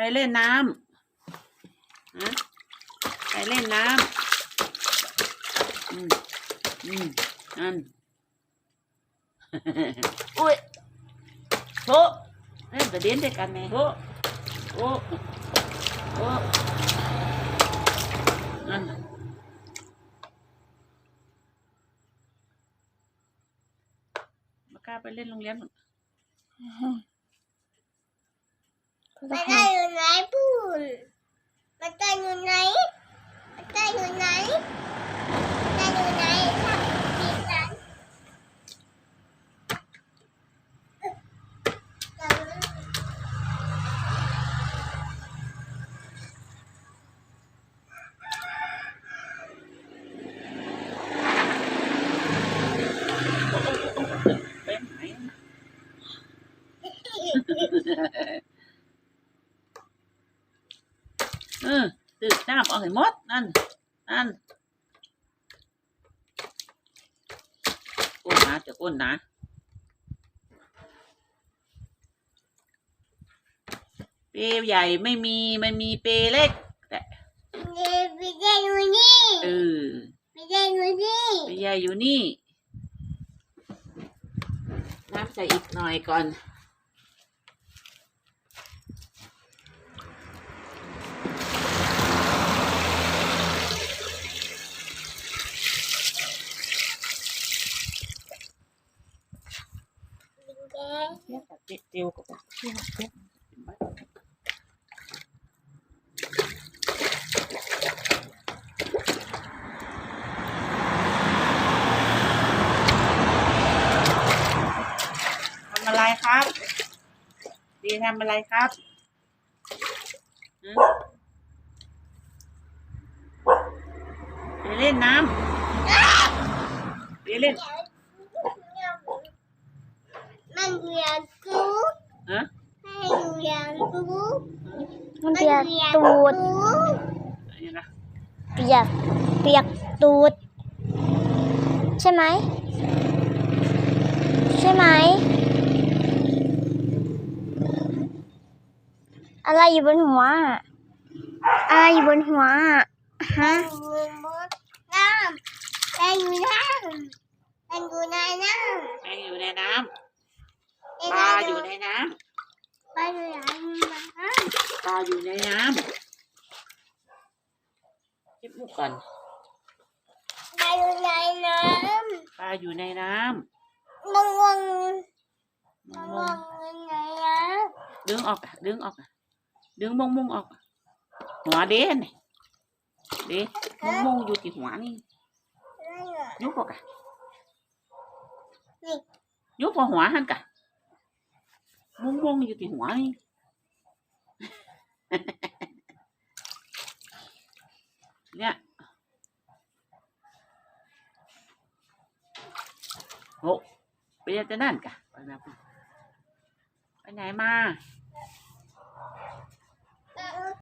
รเล่นน้ำฮะใครเล่นน้ำอืมอืมนั่นอุ้ยโถเล่นกระเด็นด้วยกันไงโถโอ้โอ้นั่นมากล้าไปเล่นโรงเรียนหมด มันได้อยู่ไหนพูนมันได้อยู่ไหนมันได้อยู่ไหนมันได้อยู่ไหนถ้ามีนั้น ไปไหนเออตื่นน้ำเอาให้หมด นั่น นั่นก้นนะจะก้นนะเปรย์ใหญ่ไม่มี มันมีเปรย์เล็ก แต่นี่ไม่ได้อยู่นี่เออไม่ได้อยู่นี่เปรย์ใหญ่อยู่นี่ น้ำใส่อีกหน่อยก่อน เทียกับเจียวกับทียบเทียทำอะไรครับ ดีทำอะไรครับหืมไปเล่นน้ำไปเล่น เรียนกูฮะให้เรียนกูมันเปียกตูดอะไรนะเปียก เปียกตูด ใช่ไหม ใช่ไหม อะไรอยู่บนหัว อะอะไรอยู่บนหัวอะฮะ น้ำแรงอยู่น้ำแรงอยู่ในน้แมงอยู่ในน้ำำปลาอยู่ในน้ปลาอยู่ในน้ำปลาอยู่ในน้ำคิดมุกก่อนำปลาอยู่ในน้ปลาอยู่ในน้ำมงวงำมมงงวมงอยู่ในน้ดึงออกอะดึงออกอะดึงมงมงออกอะหัวเด้นเด้มงมงอยู่ที่หัวนี่ำยุบออกอะนี่ยุบพอหัวหันกะ มงวงอยู่ที่หัวนี่เนี่ยโหไปยังจะนั่นกะไปมาไปไหนมา